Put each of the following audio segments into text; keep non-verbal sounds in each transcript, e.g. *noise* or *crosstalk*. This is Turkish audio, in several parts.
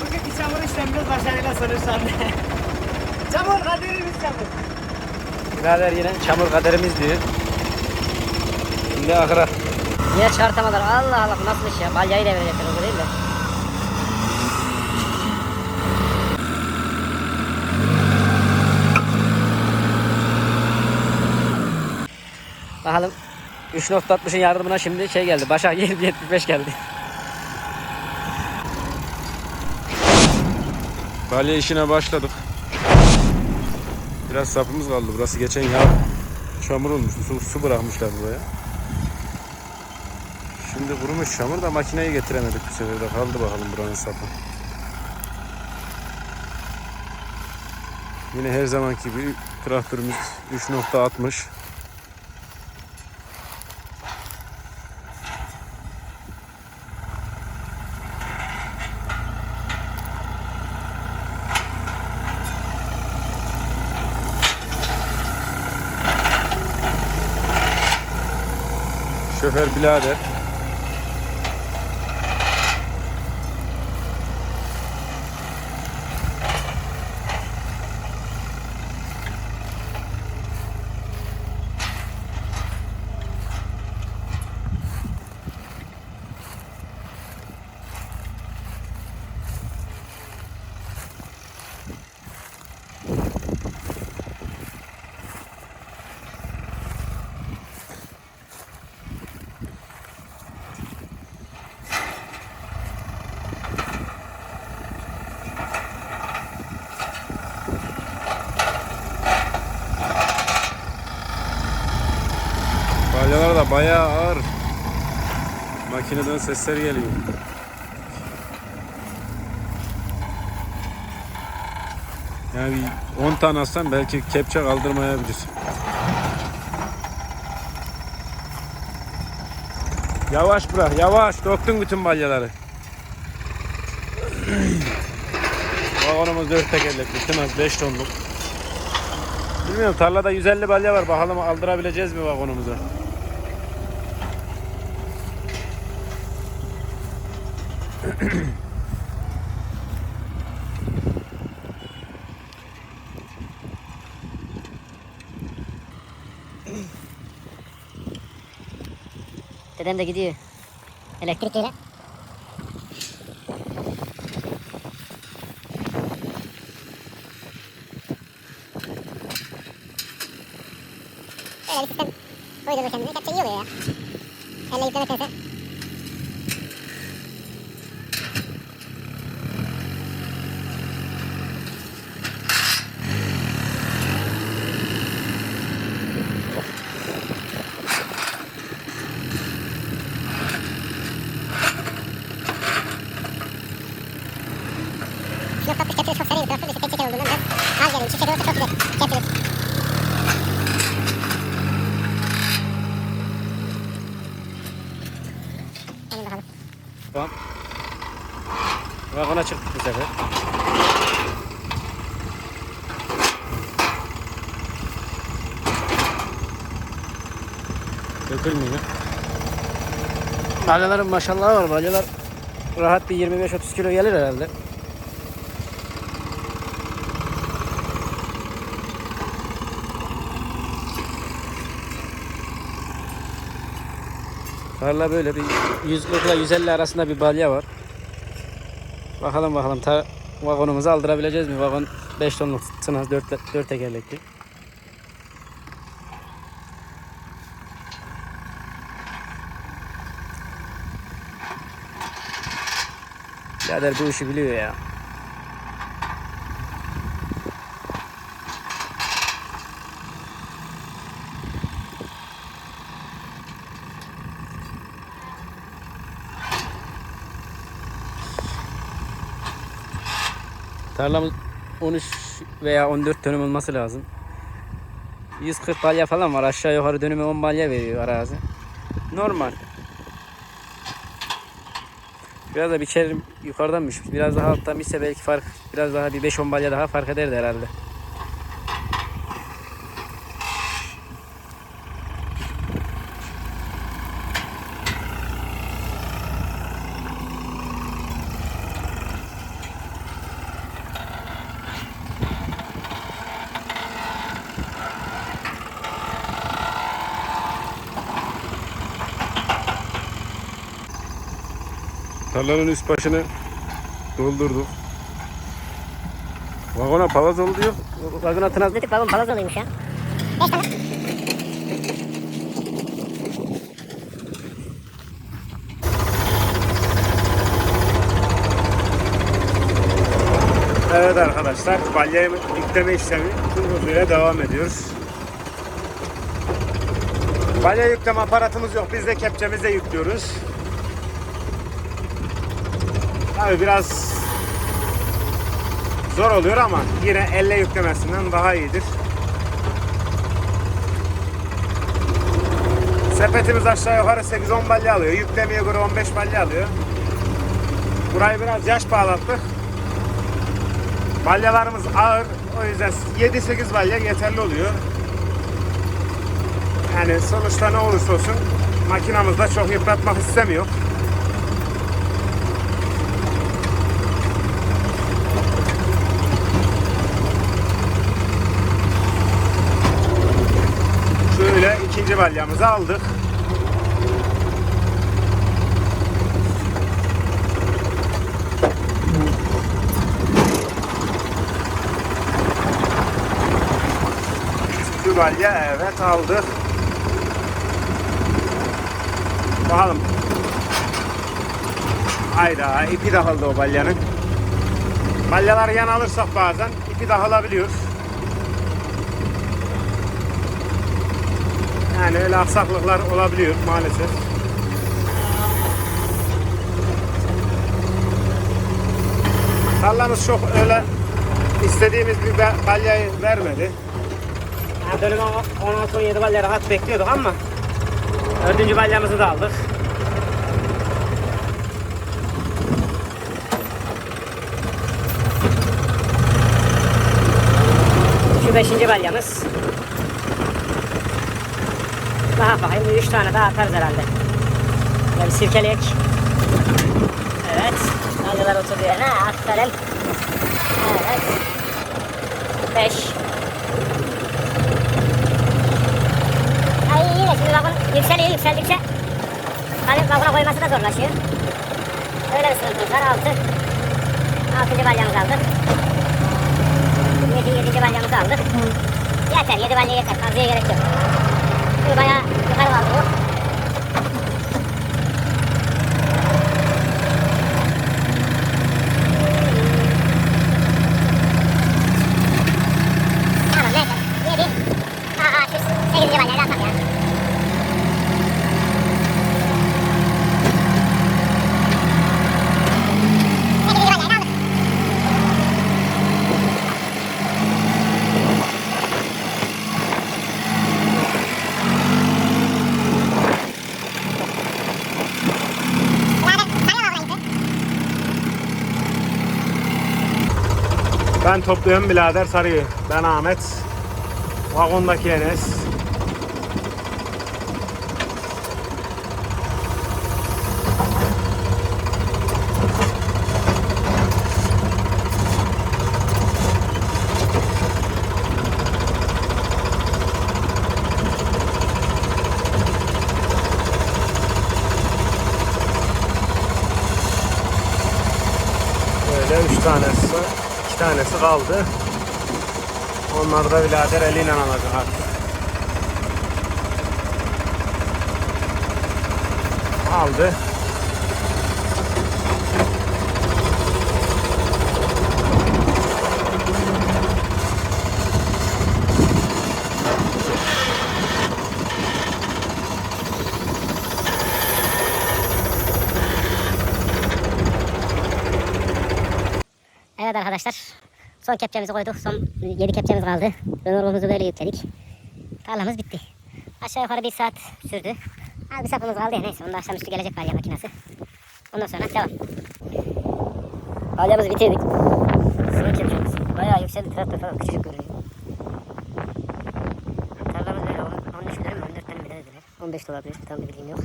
Bugünkü çamur işlemimiz başarıyla sonuçlandı. *laughs* çamur kaderimiz çamur. Birader yine çamur kaderimiz diyor. Şimdi ahıra. Yine çıkartamadılar. Allah Allah nasıl iş ya? Balyayı da verecekler o değil mi? Bakalım 3.60'ın yardımına şimdi şey geldi. Başak 75 geldi. Balya işine başladık. Biraz sapımız kaldı. Burası geçen yağ çamur olmuş. Su, su bırakmışlar buraya. Şimdi kurumuş çamur da makineyi getiremedik bu sefer de. Kaldı bakalım buranın sapı. Yine her zamanki gibi traktörümüz 3.60. Şoför birader. Balyalar da bayağı ağır. Makineden sesler geliyor. Yani bir 10 tane alsam belki kepçe kaldırmayabilir. Yavaş bırak, yavaş. Doktun bütün balyaları. *clears throat* Vagonumuz 4 tekerlekli, Tınaz 5 tonluk. Bilmiyorum tarlada 150 balya var. Bakalım aldırabileceğiz mi vagonumuza? *clears throat* dedem de gidiyor. Elektrik ile. Böyle bir sistem koydurma kendine. Kepçe iyi oluyor ya. Elle yüklemektense. Şuna tatlı kepçe çok bir traktör. İşte tek çeker olduğundan biraz az geliyor. Çift çeker olsa çok güzel. Kepçelik. Hadi bakalım. Tamam. Vagona çıktık bu sefer. Dökülmüyor. Balyaların maşallah var. Balyalar rahat bir 25-30 kilo gelir herhalde. Tarla böyle bir 140 ile 150 arasında bir balya var. Bakalım bakalım ta vagonumuzu aldırabileceğiz mi? Vagon 5 tonluk tınaz 4, 4 tekerlekli. Birader bu işi biliyor ya. Tarlamız 13 veya 14 dönüm olması lazım. 140 balya falan var. Aşağı yukarı dönümü 10 balya veriyor arazi. Normal. Biraz da biçerim yukarıdanmış. Biraz daha alttan ise belki fark biraz daha bir 5-10 balya daha fark ederdi herhalde. Tarlanın üst başını doldurduk. Vagona palaz oldu diyor. Vagon atına Dedik babam palaz oluyormuş ya. Beş tane. Evet arkadaşlar, balyayı yükleme işlemi tüm hızıyla devam ediyoruz. Balya yükleme aparatımız yok, biz de kepçemizle yüklüyoruz. Tabii biraz zor oluyor ama yine elle yüklemesinden daha iyidir. Sepetimiz aşağı yukarı 8-10 balya alıyor. Yüklemeye göre 15 balya alıyor. Burayı biraz yaş bağlattık. Balyalarımız ağır. O yüzden 7-8 balya yeterli oluyor. Yani sonuçta ne olursa olsun makinamızda çok yıpratmak istemiyor. Balyamızı aldık. Şu balya evet aldık. Bakalım. Hayda ipi takıldı o balyanın. Balyaları yan alırsak bazen ipi takılabiliyor. Yani öyle aksaklıklar olabiliyor maalesef. Tarlamız çok öyle istediğimiz bir ba- balyayı vermedi. Yani dönüm 16-17 balya rahat bekliyorduk ama dördüncü balyamızı da aldık. Şu beşinci balyamız. Daha bakayım üç tane daha atarız herhalde. Böyle bir sirkeleyek. Evet. Balyalar oturdu yerine. Aferin. Evet. Beş. Ay iyi de şimdi vagon yükseliyor yükseldikçe. Tabii vagona koyması da zorlaşıyor. Öyle bir sıkıntımız var. Altı. Altıncı balyamızı aldık. Yedi, yedinci balyamızı aldık. Yeter, yedi balya yeter. Fazlaya gerek yok. Şimdi bayağı yukarı kaldı bu. Tamam neyse. Yedi. Aa, şu sekizinci balyayı da atalım ya. Sekizinci balyayı da aldık. Birader, sarıyor vagon ipi. Ben topluyorum birader sarıyor. Ben Ahmet. Vagondaki Enes. Böyle üç tanesi, tanesi kaldı. Onlar da birader eliyle alacak artık. Aldı. Evet arkadaşlar. Son kepçemizi koyduk. Son 7 kepçemiz kaldı. Römorkumuzu böyle yükledik. Tarlamız bitti. Aşağı yukarı bir saat sürdü. Az bir sapımız kaldı ya neyse. Onda akşamüstü gelecek balya makinesi. Ondan sonra devam. Balyamızı bitirdik. Son kepçemiz. Bayağı yükseldi. Traktör falan küçücük görünüyor. Tarlamız böyle 10 13 lira mı 14 tane mi ne dediler. 15 de olabilir. Tam bir bilgim yok.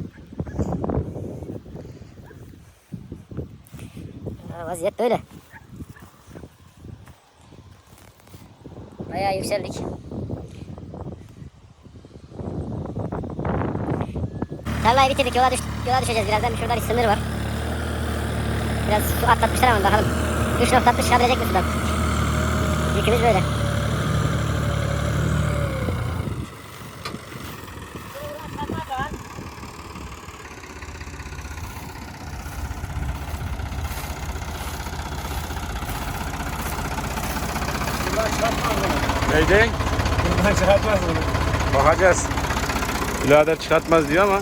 Vaziyet böyle. Bayağı yükseldik. Tarlayı bitirdik. Yola, düş yola düşeceğiz birazdan. Şurada bir sınır var. Biraz su atlatmışlar ama bakalım. 3.60 çıkabilecek mi sudan? Yükümüz böyle. Neydi? Buradan çıkartmaz bunu. Bakacağız. Birader çıkartmaz diyor ama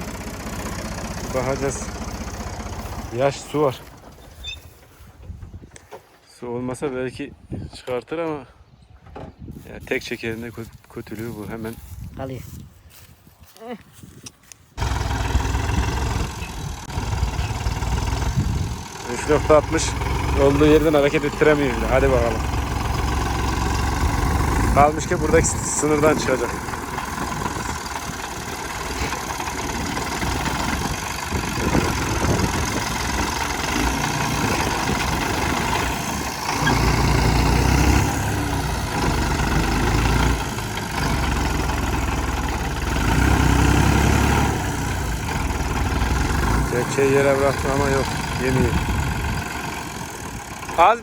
bakacağız. Yaş su var. Su olmasa belki çıkartır ama ya tek çekerinde kö- kötülüğü bu hemen Kalıyor. %60 olduğu yerden hareket ettiremiyor bile. Hadi bakalım. Kalmış ki buradaki sınırdan çıkacak. Kepçeyi yere bıraktı ama yok. Yemiyor. Az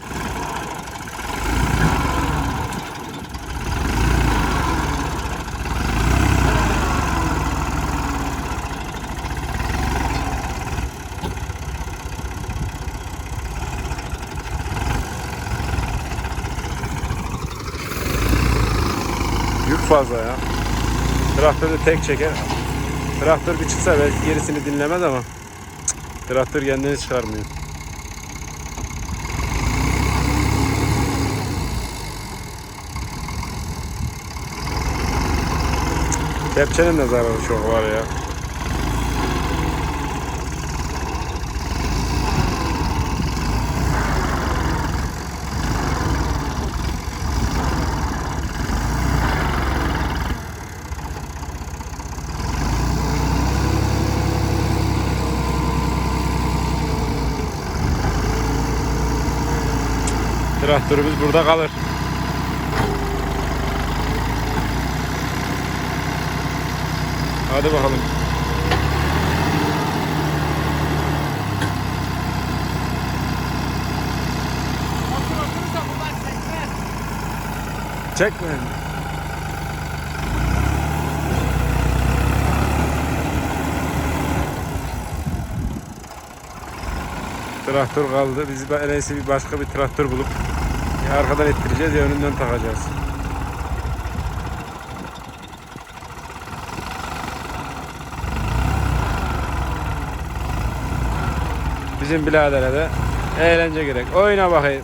fazla ya. Traktörü tek çeker. Traktör bir çıksa belki gerisini dinlemez ama cık, traktör kendini çıkarmıyor. Kepçenin de zararı çok var ya. Traktörümüz burada kalır. Hadi bakalım. Çekme. Traktör kaldı. Biz iyisi bir başka bir traktör bulup arkadan ettireceğiz ya önünden takacağız. Bizim biradere de eğlence gerek. Oyna bakayım.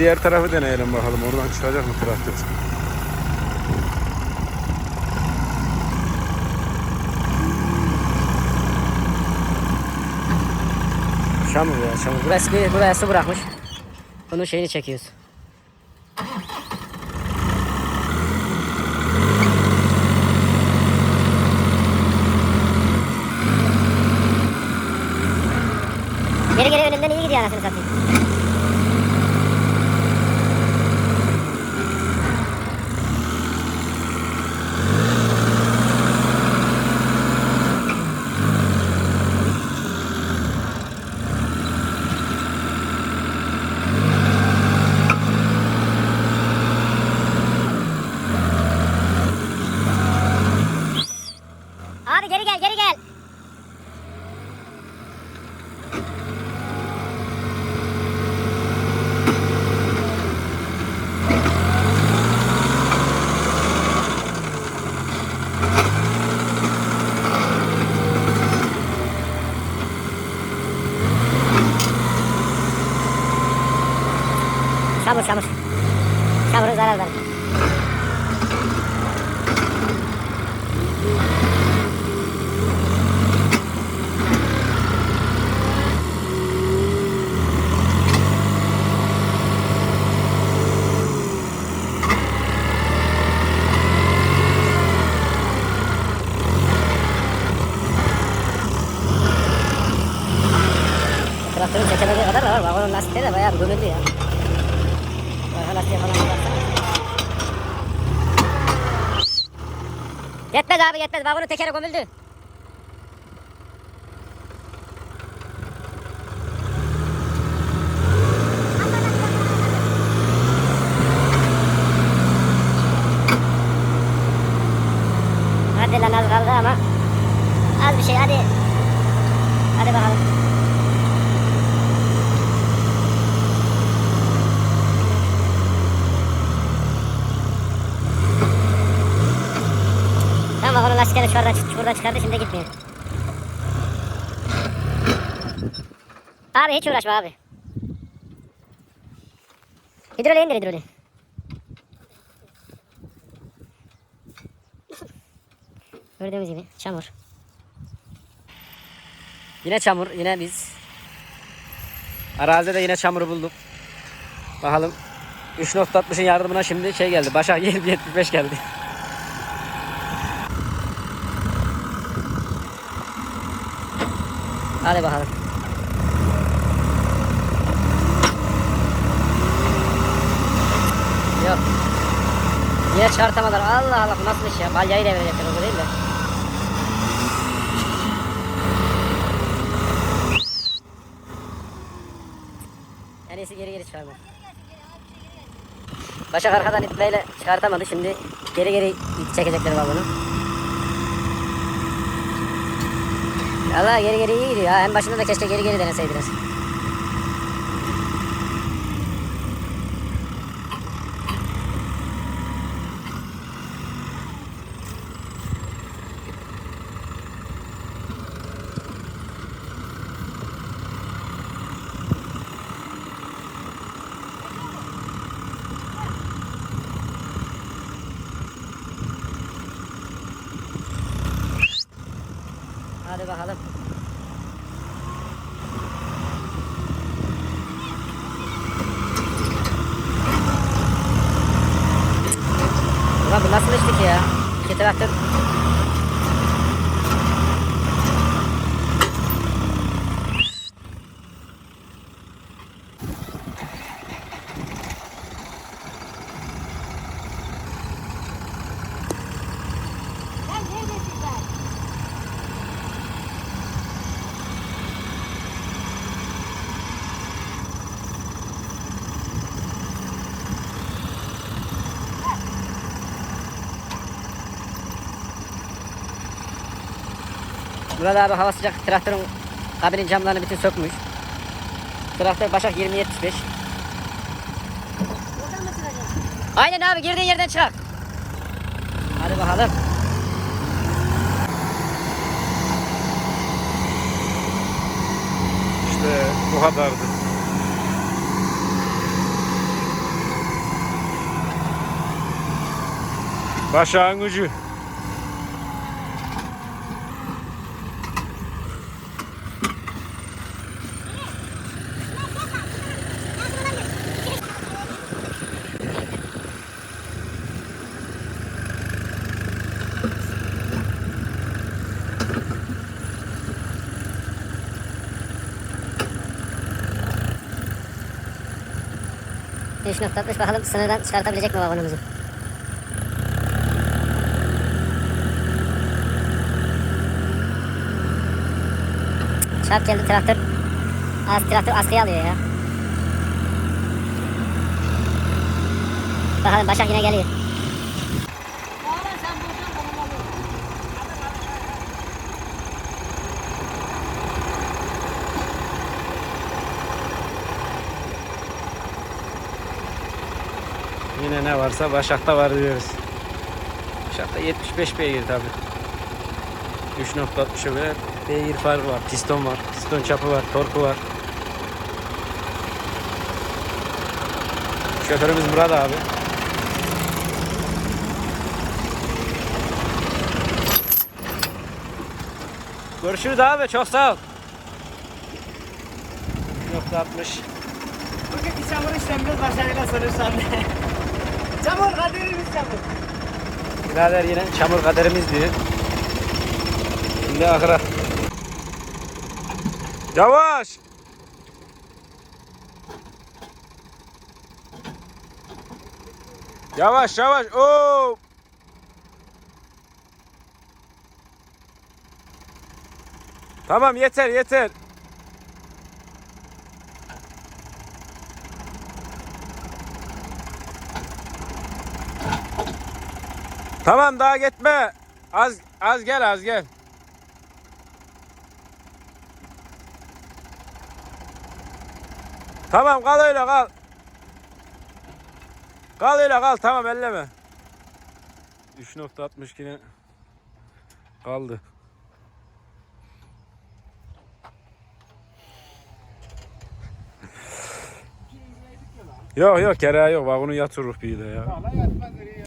Diğer tarafı deneyelim bakalım. Oradan çıkacak mı traktör? Çamur ya çamur. Burası su bırakmış. Bunun şeyini çekiyoruz. Geri geri önümden iyi gidiyor anasını satayım. অবশ্যই অবশ্যই সাবরে যারা যারা Terus saya coba ke kantor, bawa-bawa nasi, saya bayar dulu dia. Yetmez abi yetmez. Vagonun tekeri gömüldü. Hadi lan az kaldı ama az bir şey hadi. Hadi bakalım. Tamam onun lastiklerini şuradan, şuradan çıkardı şimdi gitmiyor. Abi hiç uğraşma abi. Hidroliği indir hidroliği. Gördüğünüz gibi çamur. Yine çamur, yine biz. Arazide de yine çamuru bulduk. Bakalım 3.60'ın yardımına şimdi şey geldi. Başak *laughs* 75 geldi. Hadi bakalım. Yok. Niye çarpamadılar? Allah Allah nasıl iş ya? Balyayı devirecekler o değil de. En iyisi geri geri çıkarmak. Başak arkadan itmeyle çıkartamadı. Şimdi geri geri çekecekler vagonu. Allah geri geri iyi gidiyor. En başında da keşke geri geri deneseydiniz. Hadi bakalım. Ulan bu nasıl iştik ya? İki traktör. Murat abi hava sıcak traktörün kabinin camlarını bütün sökmüş. Traktör Başak 2075. Aynen abi girdiğin yerden çıkar. Hadi bakalım. İşte bu kadardı. Başağın ucu. Nokta altmış bakalım sınırdan çıkartabilecek mi vagonumuzu? Çarp geldi traktör. Az traktör askıya alıyor ya. Bakalım Başak yine geliyor. Ne varsa Başak'ta var diyoruz. Başak'ta 75 beygir tabi. 3.60'a göre beygir farkı var. Piston var. Piston çapı var. Torku var. Şoförümüz Murat abi. Görüşürüz abi. Çok sağ ol. 3.60 Bugünkü çamur işlemimiz başarıyla sonuçlandı. Çamur kaderimiz çamur. Birader yine çamur kaderimiz diyor. Şimdi akıra. Yavaş. Yavaş yavaş. Oo. Tamam yeter yeter. Tamam daha gitme. Az az gel az gel. Tamam kal öyle kal. Kal öyle kal tamam elleme. 3.60 yine kaldı. Yok yok kere yok bak bunu yatırır bir de ya.